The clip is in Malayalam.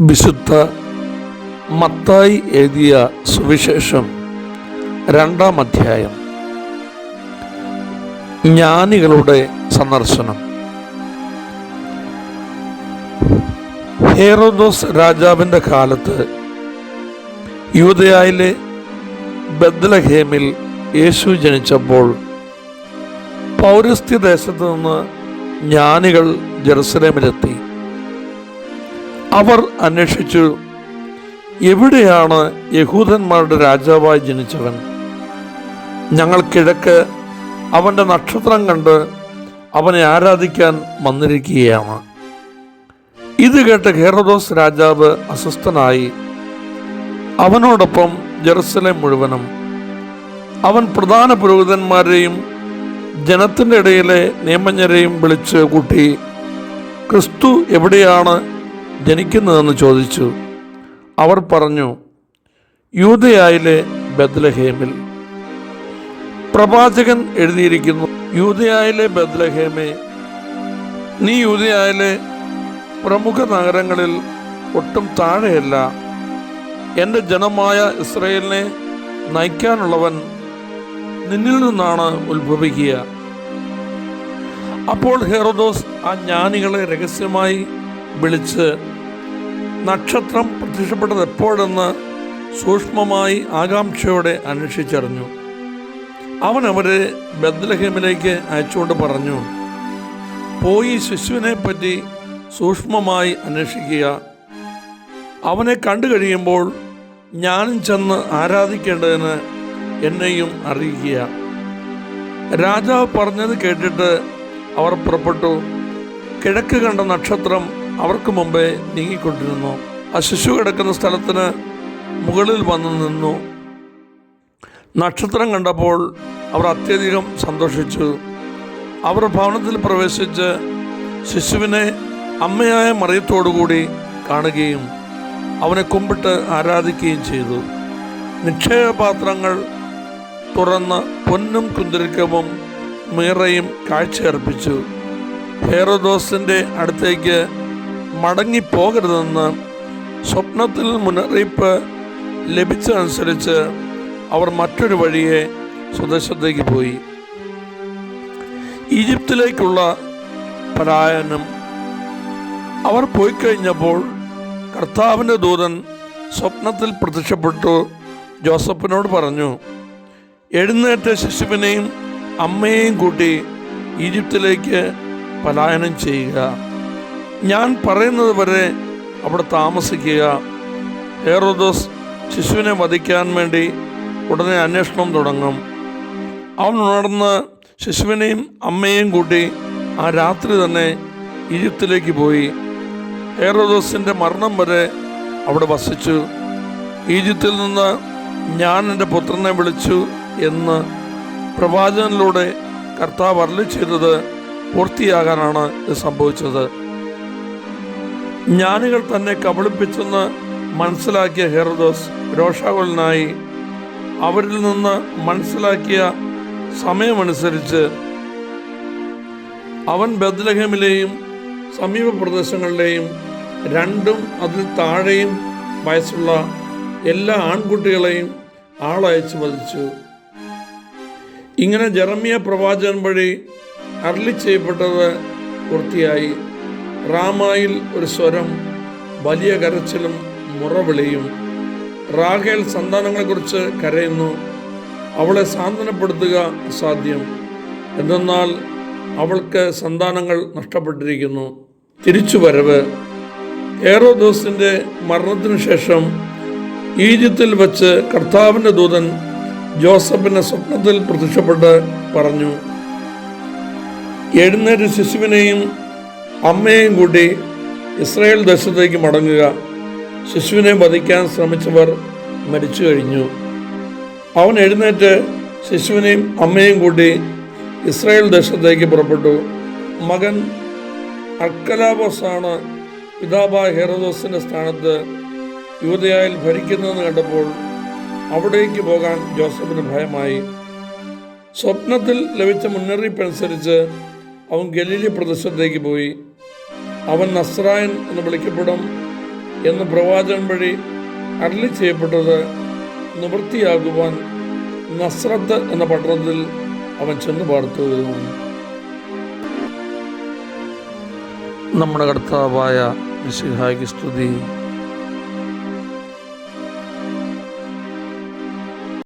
വിശുദ്ധ മത്തായി എഴുതിയ സുവിശേഷം രണ്ടാം അധ്യായം. ജ്ഞാനികളുടെ സന്ദർശനം. ഹേറോദോസ് രാജാവിന്റെ കാലത്ത് യൂതയായിലെ ബദ്ലഹേമിൽ യേശു ജനിച്ചപ്പോൾ പൗരസ്ത്യ ദേശത്ത് നിന്ന് ജ്ഞാനികൾ ജെറുസലേമിലെത്തി. അവർ അന്വേഷിച്ചു എവിടെയാണ് യഹൂദന്മാരുടെ രാജാവായി ജനിച്ചവൻ? ഞങ്ങൾ കിഴക്ക് അവന്റെ നക്ഷത്രം കണ്ട് അവനെ ആരാധിക്കാൻ വന്നിരിക്കുകയാണ്. ഇത് കേട്ട് ഹെറോദോസ് രാജാവ് അസ്വസ്ഥനായി അവനോടൊപ്പം ജെറുസലേം മുഴുവനും അവൻ പ്രധാന പുരോഹിതന്മാരെയും ജനത്തിന്റെ ഇടയിലെ നിയമജ്ഞരെയും വിളിച്ച് കൂട്ടി ക്രിസ്തു എവിടെയാണ് ജനിക്കുന്നതെന്ന് ചോദിച്ചു. അവർ പറഞ്ഞു യൂതയായിലെ ബദ്ലഹേമിൽ പ്രവാചകൻ എഴുതിയിരിക്കുന്നു യൂതയായിലെ ബദ്ലഹേമേ നീ യൂതയായിലെ പ്രമുഖ നഗരങ്ങളിൽ ഒട്ടും താഴെയല്ല. എന്റെ ജനമായ ഇസ്രയേലിനെ നയിക്കാനുള്ളവൻ നിന്നിൽ നിന്നാണ് ഉത്ഭവിക്കുക. അപ്പോൾ ഹെറോദോസ് ആ ജ്ഞാനികളെ രഹസ്യമായി വിളിച്ച് നക്ഷത്രം പ്രത്യക്ഷപ്പെട്ടത് എപ്പോഴെന്ന് സൂക്ഷ്മമായി ആകാംക്ഷയോടെ അന്വേഷിച്ചറിഞ്ഞു. അവൻ അവരെ ബദ്ലഹേമിലേക്ക് അയച്ചുകൊണ്ട് പറഞ്ഞു പോയി ശിശുവിനെ പറ്റി സൂക്ഷ്മമായി അന്വേഷിക്കുക. അവനെ കണ്ടു കഴിയുമ്പോൾ ഞാനും ചെന്ന് ആരാധിക്കേണ്ടതിന് എന്നെയും അറിയിക്കുക. രാജാവ് പറഞ്ഞത് കേട്ടിട്ട് അവർ പുറപ്പെട്ടു. കിഴക്ക് കണ്ട നക്ഷത്രം അവർക്ക് മുമ്പേ നീങ്ങിക്കൊണ്ടിരുന്നു. ആ ശിശു കിടക്കുന്ന സ്ഥലത്തിന് മുകളിൽ വന്നു നിന്നു. നക്ഷത്രം കണ്ടപ്പോൾ അവർ അത്യധികം സന്തോഷിച്ചു. അവർ ഭവനത്തിൽ പ്രവേശിച്ച് ശിശുവിനെ അമ്മയായ മറിയത്തോടുകൂടി കാണുകയും അവനെ കുമ്പിട്ട് ആരാധിക്കുകയും ചെയ്തു. നിക്ഷേപപാത്രങ്ങൾ തുറന്ന് പൊന്നും കുന്തിരിക്കവും മീറയും കാഴ്ചയർപ്പിച്ചു. ഹേറോദോസിന്റെ അടുത്തേക്ക് മടങ്ങിപ്പോകരുതെന്ന് സ്വപ്നത്തിൽ മുന്നറിയിപ്പ് ലഭിച്ചതനുസരിച്ച് അവർ മറ്റൊരു വഴിയെ സ്വദേശത്തേക്ക് പോയി. ഈജിപ്തിലേക്കുള്ള പലായനം. അവർ പോയി കഴിഞ്ഞപ്പോൾ കർത്താവിന്റെ ദൂതൻ സ്വപ്നത്തിൽ പ്രത്യക്ഷപ്പെട്ടു. ജോസഫിനോട് പറഞ്ഞു എഴുന്നേറ്റ ശിശുവിനെയും അമ്മയെയും കൂട്ടി ഈജിപ്തിലേക്ക് പലായനം ചെയ്യുക. ഞാൻ പറയുന്നത് വരെ അവിടെ താമസിക്കുക. ഏറോദോസ് ശിശുവിനെ വധിക്കാൻ വേണ്ടി ഉടനെ അന്വേഷണം തുടങ്ങും. അവൻ ഉണർന്ന് ശിശുവിനെയും അമ്മയെയും കൂട്ടി ആ രാത്രി തന്നെ ഈജിപ്തിലേക്ക് പോയി. ഏറോദോസിന്റെ മരണം വരെ അവിടെ വസിച്ചു. ഈജിപ്തിൽ നിന്ന് ഞാൻ എന്റെ പുത്രനെ വിളിച്ചു എന്ന് പ്രവാചകനിലൂടെ കർത്താവ് അരളി ചെയ്തത് പൂർത്തിയാകാനാണ് ഇത് സംഭവിച്ചത്. ജ്ഞാനികൾ തന്നെ കബളിപ്പിച്ചെന്ന് മനസ്സിലാക്കിയ ഹെറോദോസ് രോഷാകുലനായി അവരിൽ നിന്ന് മനസ്സിലാക്കിയ സമയമനുസരിച്ച് അവൻ ബദ്ലഹേമിലെയും സമീപ പ്രദേശങ്ങളിലെയും രണ്ടും അതിൽ താഴെയും വയസ്സുള്ള എല്ലാ ആൺകുട്ടികളെയും ആളയച്ച് വധിച്ചു. ഇങ്ങനെ ജെറമിയ പ്രവാചകൻ വഴി അരളി ചെയ്യപ്പെട്ടത് പൂർത്തിയായി. റാമായിൽ ഒരു സ്വരം വലിയ കരച്ചിലും മുറവിളിയും. റാഖേൽ സന്താനങ്ങളെക്കുറിച്ച് കരയുന്നു. അവളെ സാന്ത്വനപ്പെടുത്തുക അസാധ്യം. എന്തെന്നാൽ അവൾക്ക് സന്താനങ്ങൾ നഷ്ടപ്പെട്ടിരിക്കുന്നു. തിരിച്ചുവരവ്. ദിവസത്തിന്റെ മരണത്തിനു ശേഷം ഈജിപ്തിൽ വച്ച് കർത്താവിന്റെ ദൂതൻ ജോസഫിന്റെ സ്വപ്നത്തിൽ പ്രത്യക്ഷപ്പെട്ട് പറഞ്ഞു എഴുന്നേറ്റ് ശിശുവിനെയും അമ്മയെയും കൂട്ടി ഇസ്രായേൽ ദേശത്തേക്ക് മടങ്ങുക. ശിശുവിനെ വധിക്കാൻ ശ്രമിച്ചവർ മരിച്ചു കഴിഞ്ഞു. അവൻ എഴുന്നേറ്റ് ശിശുവിനെയും അമ്മയും കൂട്ടി ഇസ്രായേൽ ദേശത്തേക്ക് പുറപ്പെട്ടു. മകൻ അർക്കലാബോസാണ് പിതാബായ ഹെറോദോസിന്റെ സ്ഥാനത്ത് യൂതയായിൽ ഭരിക്കുന്നതെന്ന് കണ്ടപ്പോൾ അവിടേക്ക് പോകാൻ ജോസഫിന് ഭയമായി. സ്വപ്നത്തിൽ ലഭിച്ച മുന്നറിയിപ്പ് അനുസരിച്ച് അവൻ ഗലീലി പ്രദേശത്തേക്ക് പോയി. അവൻ നസ്രായൻ എന്ന് വിളിക്കപ്പെടും എന്ന് പ്രവാചകൻ വഴി അരളി ചെയ്യപ്പെട്ടത് നിവൃത്തിയാകുവാൻ നസ്രത്ത് എന്ന പട്ടണത്തിൽ അവൻ ചെന്ന് പാർത്തു. നമ്മുടെ കർത്താവായ മിശിഹായ്ക്ക് സ്തുതി.